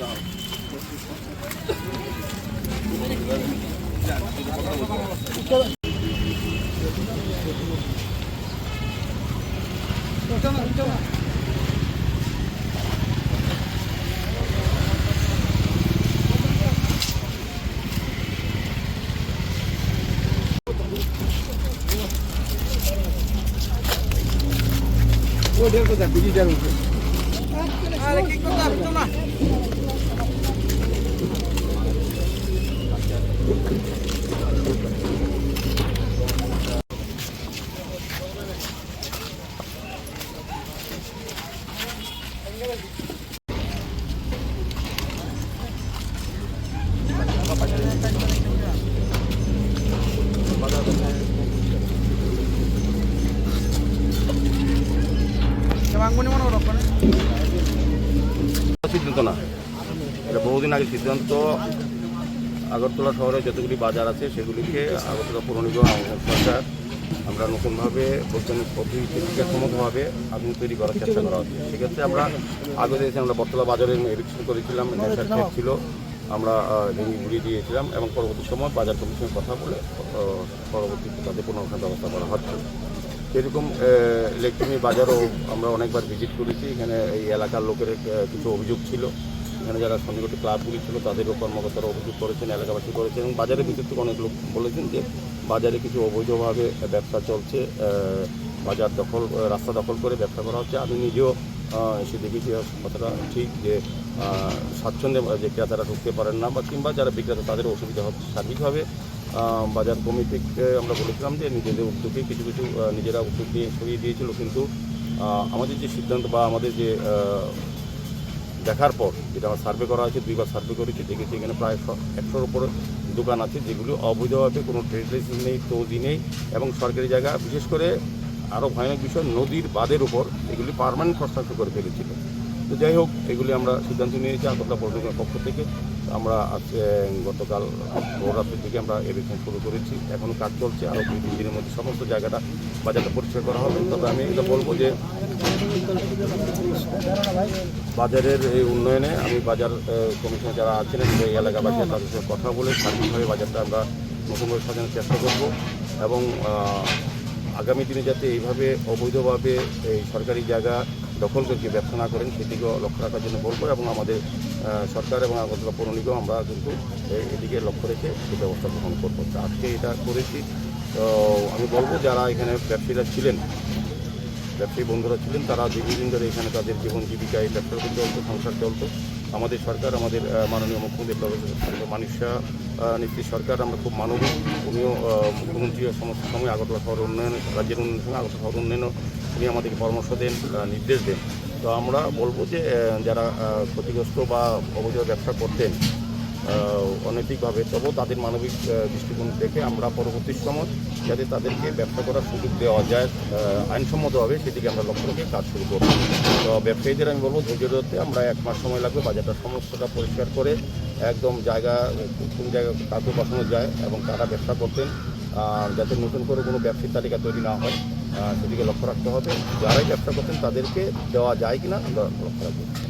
Oh, dia kota, pergi jalan. Ah, lagi kota, betul lah. সিদ্ধান্ত না। এটা বহুদিন আগে সিদ্ধান্ত। আগরতলা শহরে যতগুলি বাজার আছে সেগুলিকে আগরতলা পৌর নিগম সরকার আমরা নতুনভাবে বৈজ্ঞানিক পদ্ধতিতে বিজ্ঞানসম্মতভাবে আগুন তৈরি করার চেষ্টা করা হচ্ছে। সেক্ষেত্রে আমরা আগে দেখেছি আমরা বটতলা বাজারে এডিকশন করেছিলাম নেশার ক্ষেত ছিল আমরা ভেঙে ঘুরিয়ে দিয়েছিলাম এবং পরবর্তী সময় বাজার কমিশনের কথা বলে আহ, পরবর্তীতে তাদের পুনরুদ্ধার ব্যবস্থা করা হচ্ছে। সেরকম ইলেকট্রনিক বাজারও আমরা অনেকবার ভিজিট করেছি। এখানে এই এলাকার লোকের কিছু অভিযোগ ছিল। এখানে যারা সন্নিকট ক্লাবগুলি ছিল, তাদেরও কর্মকর্তারা অভিযোগ করেছেন, এলাকাবাসী করেছেন এবং বাজারের ভিতর থেকে অনেক লোক বলেছেন যে বাজারে কিছু অবৈধভাবে ব্যবসা চলছে বাজার দখল রাস্তা দখল করে ব্যবসা করা হচ্ছে। আমি নিজেও এসে দেখেছি কথাটা ঠিক যে স্বাচ্ছন্দ্যে যে ক্রেতারা ঢুকতে পারেন না বা কিংবা যারা বিক্রেতা তাদের অসুবিধা হচ্ছে সার্বিকভাবে বাজার কমিটিকে আমরা বলেছিলাম যে নিজেদের উদ্যোগে কিছু কিছু নিজেরা উদ্যোগ দিয়ে সরিয়ে দিয়েছিল। কিন্তু আমাদের যে সিদ্ধান্ত বা আমাদের যে দেখার পর যেটা আমার সার্ভে করা হয়েছে, দুইবার সার্ভে করেছি, দেখেছি এখানে প্রায় একশোর উপরে দোকান আছে যেগুলো অবৈধভাবে কোনো ট্রেড লাইসেন্স নেই তৌদি নেই এবং সরকারি জায়গা, বিশেষ করে আরও ভয়ানক বিষয়, নদীর বাঁধের উপর এগুলি পারমানেন্ট কনস্ট্রাকশন করে ফেলেছিল। তো যাই হোক, এগুলি আমরা সিদ্ধান্ত নিয়েছি আগরতলা পৌরসভার পক্ষ থেকে। আমরা আজকে গতকাল ভোররাত্রির থেকে আমরা এডিশন শুরু করেছি। এখনও কাজ চলছে, আরও দুই, তিন দিনের মধ্যে সমস্ত জায়গাটা, বাজারটা পরিষ্কার করা হবে। তবে আমি এটা বলব যে, বাজারের এই উন্নয়নে আমি বাজার কমিশনে যারা আছেন এই এলাকাবাসী, তাদের সাথে কথা বলে সার্বিকভাবে বাজারটা আমরা নতুনভাবে সাজানোর চেষ্টা করব। এবং আগামী দিনে যাতে এইভাবে অবৈধভাবে এই সরকারি জায়গা দখল করে ব্যবসা না করেন, সেদিকেও লক্ষ্য রাখার জন্য বলব এবং আমাদের সরকার এবং আগরতলা পৌর নিগম আমরা কিন্তু এদিকে লক্ষ্য রেখে সেই ব্যবস্থা গ্রহণ করব। আজকে এটা করেছি। তো আমি বলব যারা এখানে ব্যবসায়ীরা ছিলেন, ব্যবসায়ী বন্ধুরা ছিলেন, তারা দীর্ঘদিন ধরে এখানে তাদের জীবন জীবিকা এই ব্যবসার চলতো, সংসার চলতো। আমাদের সরকার আমাদের মাননীয় মুখ্যমন্ত্রী আহ, নীতিশ সরকার আমরা খুব মানবিক উনিও মুখ্যমন্ত্রী সমস্ত সময় আগরতলা শহর উন্নয়ন রাজ্যের উন্নয়নের সঙ্গে আগরতলা শহর উন্নয়নও উনি আমাদেরকে পরামর্শ দেন নির্দেশ দেন। তো আমরা বলব যে যারা ক্ষতিগ্রস্ত বা অবৈধ ব্যবসা করতেন অনৈতিকভাবে তবুও তাদের মানবিক দৃষ্টিকোণ দেখে আমরা পরবর্তী সময় যাতে তাদেরকে ব্যবসা করার সুযোগ দেওয়া যায় আইনসম্মতভাবে সেদিকে আমরা লক্ষ্য রেখে কাজ শুরু করব। তো ব্যবসায়ীদের আমি বলব, ধৈর্য ধরতে আমরা এক মাস সময় লাগবে, বাজারটা সমস্তটা পরিষ্কার করে একদম জায়গা, কোন জায়গা কাউকে বসানো যায় এবং তারা ব্যবসা করতেন যাতে নতুন করে কোনো ব্যবসায়িক তালিকা তৈরি না হয় সেদিকে লক্ষ্য রাখতে হবে। যারাই ব্যবসা করতেন তাদেরকে দেওয়া যায় কিনা আমরা লক্ষ্য রাখব।